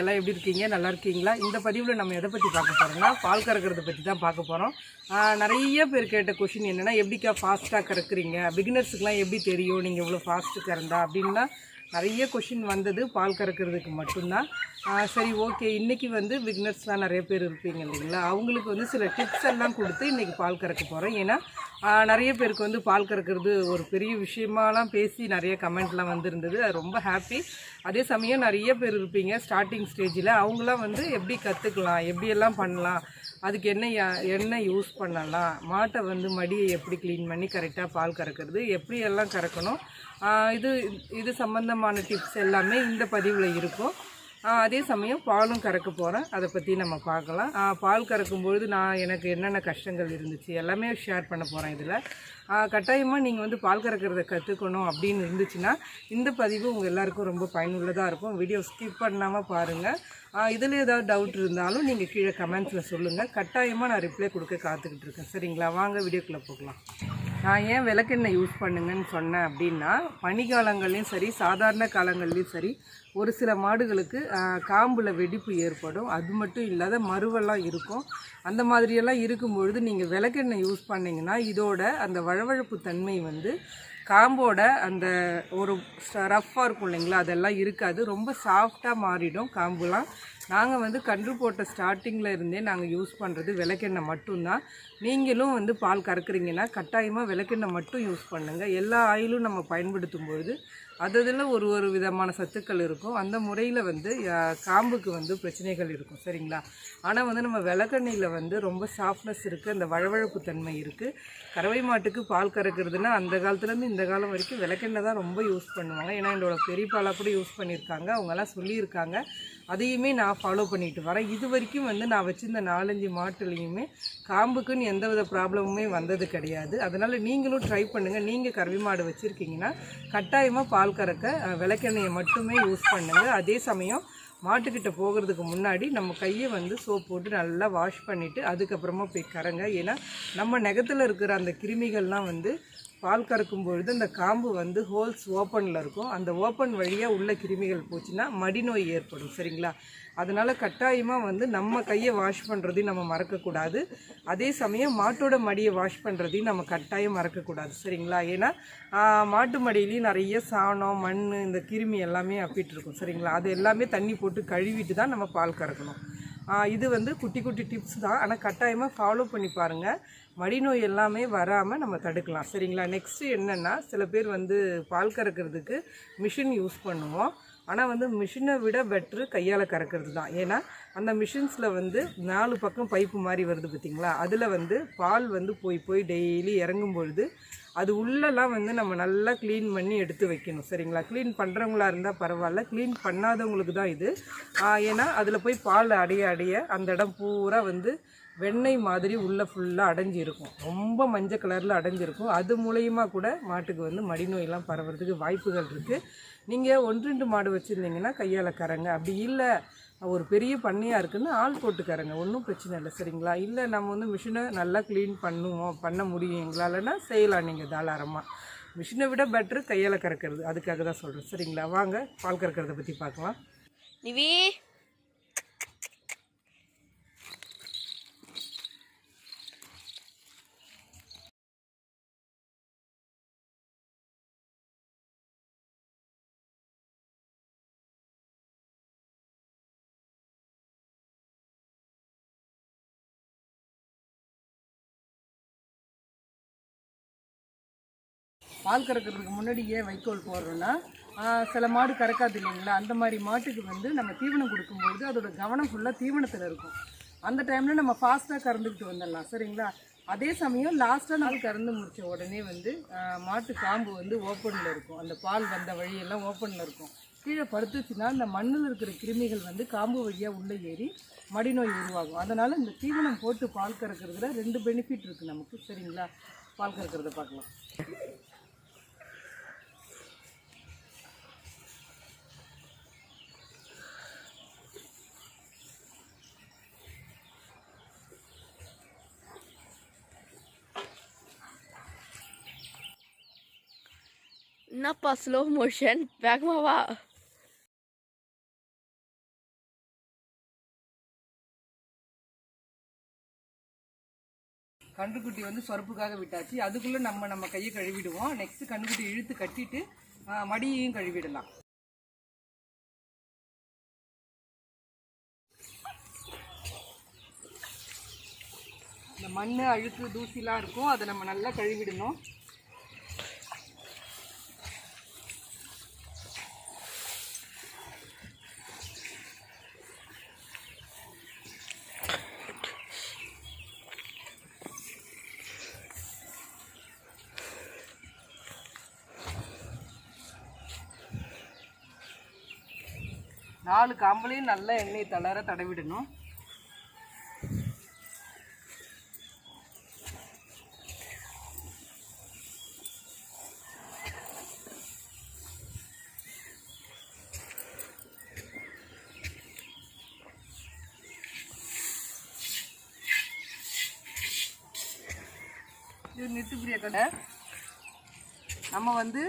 எல்லாம் எப்படி இருக்கீங்க? நல்லா இருக்கீங்களா? இந்த பதிவில் நம்ம எதை பற்றி பார்க்க போகிறோம்னா பால் கறக்கிறத பற்றி தான் பார்க்க போகிறோம் நிறைய பேர் கேட்ட கொஷின் என்னென்னா எப்படிக்கா ஃபாஸ்ட்டாக கறக்குறீங்க? பிகினர்ஸுக்கெலாம் எப்படி தெரியும்? நீங்கள் இவ்வளோ ஃபாஸ்ட்டு கறந்தா? அப்படின்னா நிறைய கொஷின் வந்தது. பால் கறக்கிறதுக்கு மட்டும்தான். சரி ஓகே இன்றைக்கி வந்து பிகினர்ஸ்லாம் நிறைய பேர் இருப்பீங்க இல்லைங்களா? அவங்களுக்கு வந்து சில டிப்ஸ் எல்லாம் கொடுத்து இன்றைக்கி பால் கறக்க போகிறோம் ஏன்னா நிறைய பேருக்கு வந்து பால் கறக்கிறது ஒரு பெரிய விஷயமாலாம் பேசி நிறைய கமெண்ட்லாம் வந்திருந்தது. அது ரொம்ப ஹாப்பி அதே சமயம் நிறைய பேர் இருப்பீங்க ஸ்டார்டிங் ஸ்டேஜில் அவங்களாம் வந்து எப்படி கற்றுக்கலாம் எப்படியெல்லாம் பண்ணலாம் அதுக்கு என்ன என்ன யூஸ் பண்ணலாம் மாட்டை வந்து மடியை எப்படி க்ளீன் பண்ணி கரெக்டாக பால் கறக்கிறது எப்படியெல்லாம் கறக்கணும் இது இது சம்மந்தமான டிப்ஸ் எல்லாமே இந்த பதிவில் இருக்கும். அதே சமயம் பாலும் கறக்க போகிறேன் அதை பற்றி நம்ம பார்க்கலாம். பால் கறக்கும்பொழுது நான் எனக்கு என்னென்ன கஷ்டங்கள் இருந்துச்சு எல்லாமே ஷேர் பண்ண போகிறேன் இதில். கட்டாயமாக நீங்கள் வந்து பால் கறக்கிறத கற்றுக்கணும் அப்படின்னு இருந்துச்சுன்னா இந்த பதிவு உங்கள் எல்லாருக்கும் ரொம்ப பயனுள்ளதாக இருக்கும். வீடியோ ஸ்கிப் பண்ணாமல் பாருங்கள் இதில் ஏதாவது டவுட் இருந்தாலும் நீங்கள் கீழே கமெண்ட்ஸில் சொல்லுங்கள் கட்டாயமாக நான் ரிப்ளை கொடுக்க காத்துக்கிட்டு இருக்கேன். சரிங்களா? வாங்க வீடியோக்குள்ளே போகலாம். நான் ஏன் விளக்கெண்ணெய் யூஸ் பண்ணுங்கன்னு சொன்னேன் அப்படின்னா பனிக்காலங்கள்லேயும் சரி சாதாரண காலங்கள்லேயும் சரி ஒரு சில மாடுகளுக்கு காம்பில் வெடிப்பு ஏற்படும். அது மட்டும் இல்லாத மருவெல்லாம் இருக்கும். அந்த மாதிரியெல்லாம் இருக்கும்பொழுது நீங்கள் விளக்கெண்ணெய் யூஸ் பண்ணிங்கன்னா இதோட அந்த வழவழப்பு தன்மை வந்து காம்போட அந்த ஒரு ரஃப்பாக இருக்கும் இல்லைங்களா? அதெல்லாம் இருக்காது. ரொம்ப சாஃப்டாக மாறிடும் காம்புலாம். நாங்கள் வந்து கன்று போட்ட ஸ்டார்டிங்கில் இருந்தே நாங்கள் யூஸ் பண்ணுறது விளக்கெண்ணெய் மட்டும்தான். நீங்களும் வந்து பால் கறக்குறீங்கன்னா கட்டாயமாக விளக்கெண்ணெய் மட்டும் யூஸ் பண்ணுங்கள் எல்லா ஆயிலும் நம்ம பயன்படுத்தும் பொழுது அதில் ஒரு ஒரு விதமான சத்துக்கள் இருக்கும். அந்த முறையில் வந்து காம்புக்கு வந்து பிரச்சனைகள் இருக்கும். சரிங்களா? ஆனால் வந்து நம்ம விளக்கெண்ணெயில் வந்து ரொம்ப சாஃப்ட்னஸ் இருக்குது அந்த வழவழப்பு தன்மை இருக்குது கறவை மாட்டுக்கு பால் கறக்கிறதுனா அந்த காலத்துலேருந்து இந்த காலம் வரைக்கும் விளக்கெண்ணெய் தான் ரொம்ப யூஸ் பண்ணுவாங்க. ஏன்னா என்னோடய பெரியப்பாலாக கூட யூஸ் பண்ணியிருக்காங்க. அவங்கெல்லாம் சொல்லியிருக்காங்க. அதையுமே நான் ஃபாலோ பண்ணிட்டு வரேன். இது வரைக்கும் வந்து நான் வச்சிருந்த நாலஞ்சு மாட்டுலேயுமே காம்புக்குன்னு எந்தவித ப்ராப்ளமுமே வந்தது கிடையாது. அதனால் நீங்களும் ட்ரை பண்ணுங்கள் நீங்கள் கருவி மாடு வச்சுருக்கீங்கன்னா கட்டாயமாக பால் கறக்க விளக்கெண்ணெயை மட்டுமே யூஸ் பண்ணுங்கள் அதே சமயம் மாட்டுக்கிட்ட போகிறதுக்கு முன்னாடி நம்ம கையை வந்து சோப் போட்டு நல்லா வாஷ் பண்ணிவிட்டு அதுக்கப்புறமா போய் கறங்க. ஏன்னா நம்ம நெகத்தில் இருக்கிற அந்த கிருமிகள்லாம் வந்து பால் கறக்கும் பொழுது அந்த காம்பு வந்து ஹோல்ஸ் ஓப்பனில் இருக்கும். அந்த ஓப்பன் வழியாக உள்ள கிருமிகள் போச்சுன்னா மடிநோய் ஏற்படும் சரிங்களா? அதனால் கட்டாயமாக வந்து நம்ம கையை வாஷ் பண்ணுறதையும் நம்ம மறக்கக்கூடாது. அதே சமயம் மாட்டோட மடியை வாஷ் பண்ணுறதையும் நம்ம கட்டாயம் மறக்கக்கூடாது சரிங்களா? ஏன்னா மாட்டு மடியிலையும் நிறைய சாணம் மண் இந்த கிருமி எல்லாமே அப்பிட்டு இருக்கும் சரிங்களா? அது எல்லாமே தண்ணி போட்டு கழுவிட்டு தான் நம்ம பால் கறக்கணும். இது வந்து குட்டி குட்டி டிப்ஸ் தான். ஆனால் கட்டாயமாக ஃபாலோ பண்ணி பாருங்கள் மடிநோய் எல்லாமே வராமல் நம்ம தடுக்கலாம். சரிங்களா? நெக்ஸ்ட்டு என்னென்னா சில பேர் வந்து பால் கறக்கிறதுக்கு மிஷின் யூஸ் பண்ணுவோம். ஆனால் வந்து மிஷினை விட பெட்ரு கையால் கறக்கிறது தான். ஏன்னா அந்த மிஷின்ஸில் வந்து நாலு பக்கம் பைப்பு மாதிரி வருது பார்த்திங்களா அதில் வந்து பால் வந்து போய் போய் டெய்லி இறங்கும் பொழுது அது உள்ளெல்லாம் வந்து நம்ம நல்லா க்ளீன் பண்ணி எடுத்து வைக்கணும் சரிங்களா? க்ளீன் பண்ணுறவங்களா இருந்தால் பரவாயில்ல க்ளீன் பண்ணாதவங்களுக்கு தான் இது. ஏன்னா அதில் போய் பால் அடைய அடைய அந்த இடம் பூரா வந்து வெண்ணெய் மாதிரி உள்ளே ஃபுல்லாக அடைஞ்சு இருக்கும் ரொம்ப மஞ்சள் கலரில் அடைஞ்சிருக்கும். அது மூலயமா கூட மாட்டுக்கு வந்து மடிநோயெல்லாம் பரவுறதுக்கு வாய்ப்புகள் இருக்குது நீங்கள் ஒன்று ரெண்டு மாடு வச்சுருந்தீங்கன்னா கையால் கறங்க. அப்படி இல்லை ஒரு பெரிய பண்ணையாக இருக்குதுன்னு ஆள் போட்டுக்காரங்க ஒன்றும் பிரச்சனை இல்லை சரிங்களா? இல்லை நம்ம வந்து மிஷினை நல்லா க்ளீன் பண்ணுவோம் பண்ண முடியும். எங்களாலன்னா செய்யலாம் நீங்கள் தாராளமாக மிஷினை விட பெட்ரு கையால் கறக்கிறது. அதுக்காக தான் சொல்கிறேன் சரிங்களா? வாங்க பால் கறக்கிறத பற்றி பார்க்கலாம். நிவி பால் கறக்கிறதுக்கு முன்னாடி ஏன் வைக்கோல் போடுறோன்னா சில மாடு கறக்காது இல்லைங்களா? அந்த மாதிரி மாட்டுக்கு வந்து நம்ம தீவனம் கொடுக்கும்பொழுது அதோட கவனம் ஃபுல்லாக தீவனத்தில் இருக்கும். அந்த டைமில் நம்ம ஃபாஸ்ட்டாக கறந்துக்கிட்டு வந்துடலாம். சரிங்களா? அதே சமயம் லாஸ்ட்டாக நாள் கறந்து முடித்த உடனே வந்து மாட்டு காம்பு வந்து ஓப்பனில் இருக்கும். அந்த பால் வந்த வழியெல்லாம் ஓப்பனில் இருக்கும். கீழே படுத்துச்சுன்னா அந்த மண்ணில் இருக்கிற கிருமிகள் வந்து காம்பு வழியாக உள்ளே ஏறி மடிநோய் உருவாகும். அதனால் இந்த தீவனம் போட்டு பால் கறக்கிறதுல ரெண்டு பெனிஃபிட் இருக்குது நமக்கு. சரிங்களா? பால் கறக்கிறத பார்க்கலாம். என்னப்பா ஸ்லோ மோஷன் வேகமாவா கன்றுக்குட்டி வந்து சொரப்புக்காக விட்டாச்சு. அதுக்குள்ளே நம்ம நம்ம கையை கழுவிடுவோம். நெக்ஸ்ட் கன்றுக்குட்டி இழுத்து கட்டிட்டு மடியையும் கழுவிடலாம். இந்த மண் அழுக்கு தூசிலாம் இருக்கும். அதை நம்ம நல்லா கழுவிடணும். நாலு காம்பளையும் நல்லா எண்ணெய் தளர தடவிடணும். இது நிறுத்துப்பிரிய கடை. நம்ம வந்து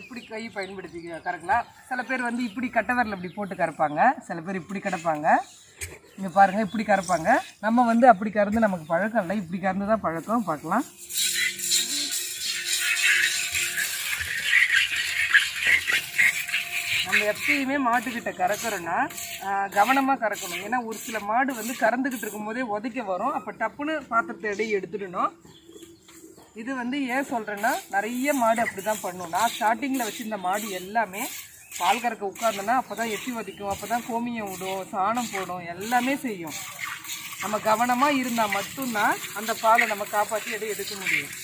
இப்படி கை பயன்படுத்தி கறக்கலாம் சில பேர் வந்து இப்படி கட்டவரில் இப்படி போட்டு கறப்பாங்க. சில பேர் இப்படி கிடப்பாங்க. இங்கே பாருங்கள் இப்படி கறப்பாங்க. நம்ம வந்து அப்படி கறந்து நமக்கு பழக்கம் இல்லை. இப்படி கறந்து தான் பழக்கம். பார்க்கலாம். நம்ம எப்பயுமே மாட்டுக்கிட்ட கறக்குறோன்னா கவனமாக கறக்கணும். ஏன்னா ஒரு சில மாடு வந்து கறந்துக்கிட்டு இருக்கும்போதே உதைக்க வரும். அப்போ டப்புன்னு பாத்திரத்தை எடை எடுத்துடணும். இது வந்து ஏன் சொல்கிறேன்னா நிறைய மாடு அப்படி தான் பண்ணும். நான் ஸ்டார்டிங்கில் வச்சுருந்த மாடு எல்லாமே பால் கறக்க உட்கார்ந்தோன்னா அப்போ தான் எட்டி வதிக்கும் அப்போ தான் கோமியம் விடும் சாணம் போடும் எல்லாமே செய்யும். நம்ம கவனமாக இருந்தால் மட்டும்தான் அந்த பாலை நம்ம காப்பாற்றி எதை எடுக்க முடியும்.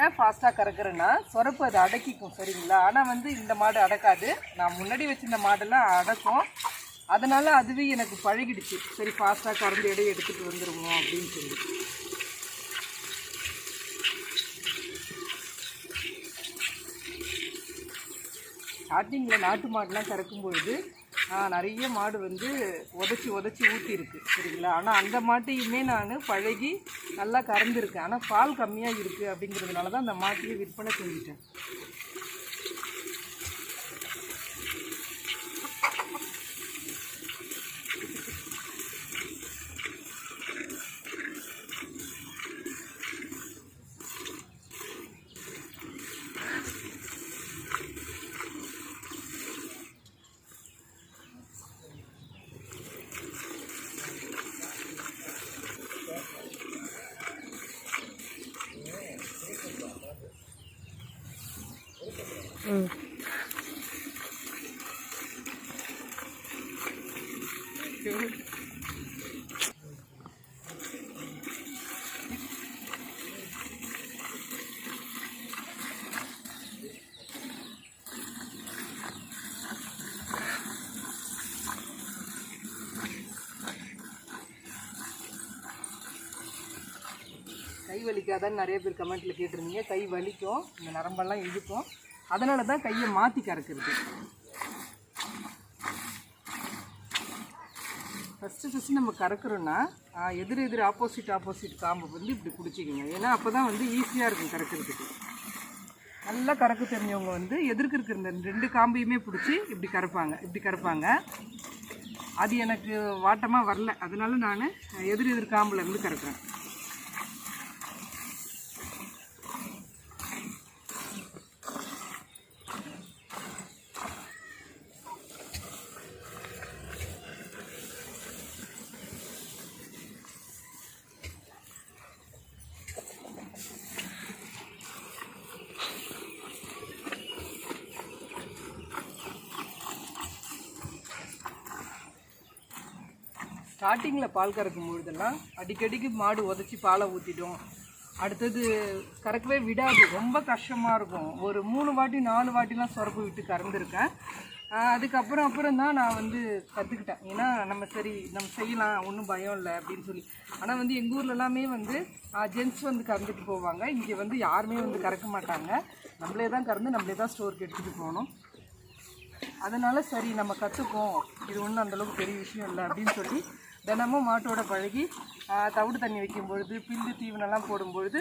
ஏன் ஃபாஸ்ட்டாக கறக்குறேன்னா சொரப்பு அதை அடக்கிக்கும் சரிங்களா? ஆனால் வந்து இந்த மாடு அடக்காது. நான் முன்னாடி வச்சுருந்த மாடெல்லாம் அடக்கும். அதனால் அதுவே எனக்கு பழகிடுச்சு. சரி ஃபாஸ்ட்டாக கறந்து எடை எடுத்துகிட்டு வந்துடுவோம் அப்படின்னு சொல்லி. ஸ்டார்டிங்கில் நாட்டு மாடுலாம் கறக்கும் பொழுது நிறைய மாடு வந்து உதச்சி உதச்சி ஊற்றிருக்கு சரிங்களா? ஆனால் அந்த மாட்டையுமே நான் பழகி நல்லா கறந்துருக்கேன். ஆனால் பால் கம்மியாக இருக்குது அப்படிங்கிறதுனால தான் அந்த மாட்டையே விற்பனை செஞ்சுட்டேன். கை வலிக்காதான்னு நிறைய பேர் கமெண்ட்டில் கேட்டிருந்தீங்க. கை வலிக்கும். இந்த நரம்பெல்லாம் இழுக்கும். அதனால தான் கையை மாற்றி கறக்குறது. ஃபஸ்ட்டு ஃபஸ்ட்டு நம்ம கறக்குறோன்னா எதிர் எதிர் ஆப்போசிட் ஆப்போசிட் காம்பை வந்து இப்படி பிடிச்சிக்கோங்க. ஏன்னா அப்போ தான் வந்து ஈஸியாக இருக்கும் கறக்கிறதுக்கு. நல்லா கறக்க தெரிஞ்சவங்க வந்து எதிர்க்கு இருக்கிற இந்த ரெண்டு காம்பையுமே பிடிச்சி இப்படி கறப்பாங்க இப்படி கறப்பாங்க. அது எனக்கு வாட்டமாக வரல. அதனால நான் எதிர் எதிர் காம்பில் இருந்து கறக்குறேன். ஸ்டார்டிங்கில் பால் கறக்கும் பொழுதெல்லாம் அடிக்கடிக்கு மாடு உதச்சி பாலை ஊற்றிடும் அடுத்தது கறக்கவே விடாது ரொம்ப கஷ்டமாக இருக்கும். ஒரு மூணு வாட்டி நாலு வாட்டிலாம் சுரப்பு விட்டு கறந்துருக்கேன். அதுக்கப்புறம் அப்புறம் தான் நான் வந்து கற்றுக்கிட்டேன் ஏன்னா நம்ம சரி நம்ம செய்யலாம் ஒன்றும் பயம் இல்லை அப்படின்னு சொல்லி. ஆனால் வந்து எங்கள் ஊரில் எல்லாமே வந்து ஜென்ட்ஸ் வந்து கறந்துட்டு போவாங்க. இங்கே வந்து யாருமே வந்து கறக்க மாட்டாங்க. நம்மளே தான் கறந்து நம்மளே தான் ஸ்டோருக்கு எடுத்துகிட்டு போகணும். அதனால் சரி நம்ம கற்றுப்போம் இது ஒன்றும் அந்தளவுக்கு பெரிய விஷயம் இல்லை அப்படின்னு சொல்லி தினமும் மாட்டோட பழகி தவிடு தண்ணி வைக்கும் பொழுது பில்லு தீவனம்லாம் போடும் பொழுது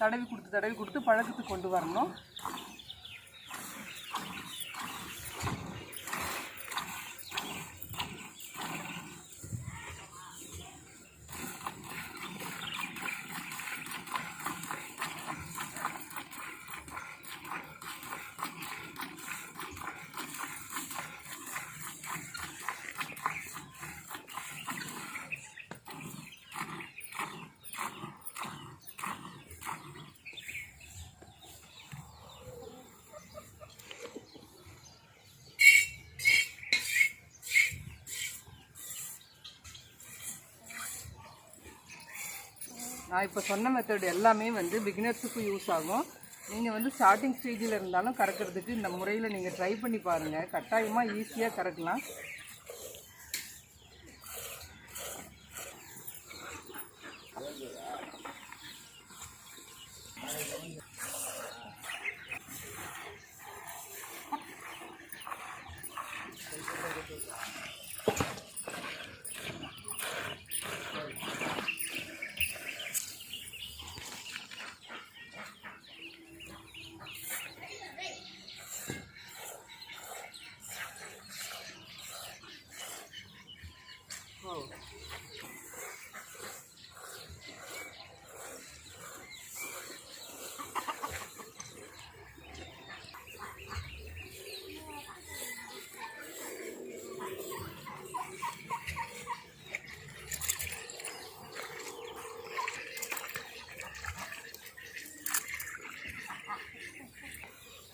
தடவி கொடுத்து தடவி கொடுத்து பழக்கத்துக்கு கொண்டு வரணும். நான் இப்போ சொன்ன மெத்தட் எல்லாமே வந்து பிகினர்ஸுக்கும் யூஸ் ஆகும். நீங்கள் வந்து ஸ்டார்டிங் ஸ்டேஜில் இருந்தாலும் கறக்கிறதுக்கு இந்த முறையில் நீங்கள் ட்ரை பண்ணி பாருங்கள் கட்டாயமாக ஈஸியாக கறக்கலாம்.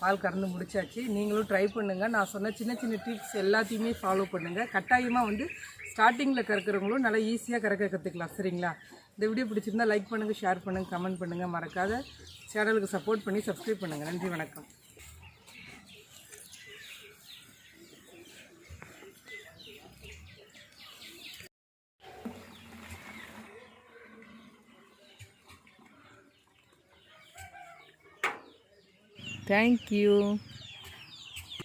பால் கறந்து முடிச்சாச்சு. நீங்களும் ட்ரை பண்ணுங்கள் நான் சொன்ன சின்ன சின்ன டிப்ஸ் எல்லாத்தையுமே ஃபாலோ பண்ணுங்கள் கட்டாயமாக வந்து ஸ்டார்டிங்கில் கறக்கிறவங்களும் நல்லா ஈஸியாக கறக்க கற்றுக்கலாம் சரிங்களா? இந்த வீடியோ பிடிச்சிருந்தா லைக் பண்ணுங்கள் ஷேர் பண்ணுங்கள் கமெண்ட் பண்ணுங்கள் மறக்காத சேனலுக்கு சப்போர்ட் பண்ணி சப்ஸ்கிரைப் பண்ணுங்கள் நன்றி வணக்கம். Thank you.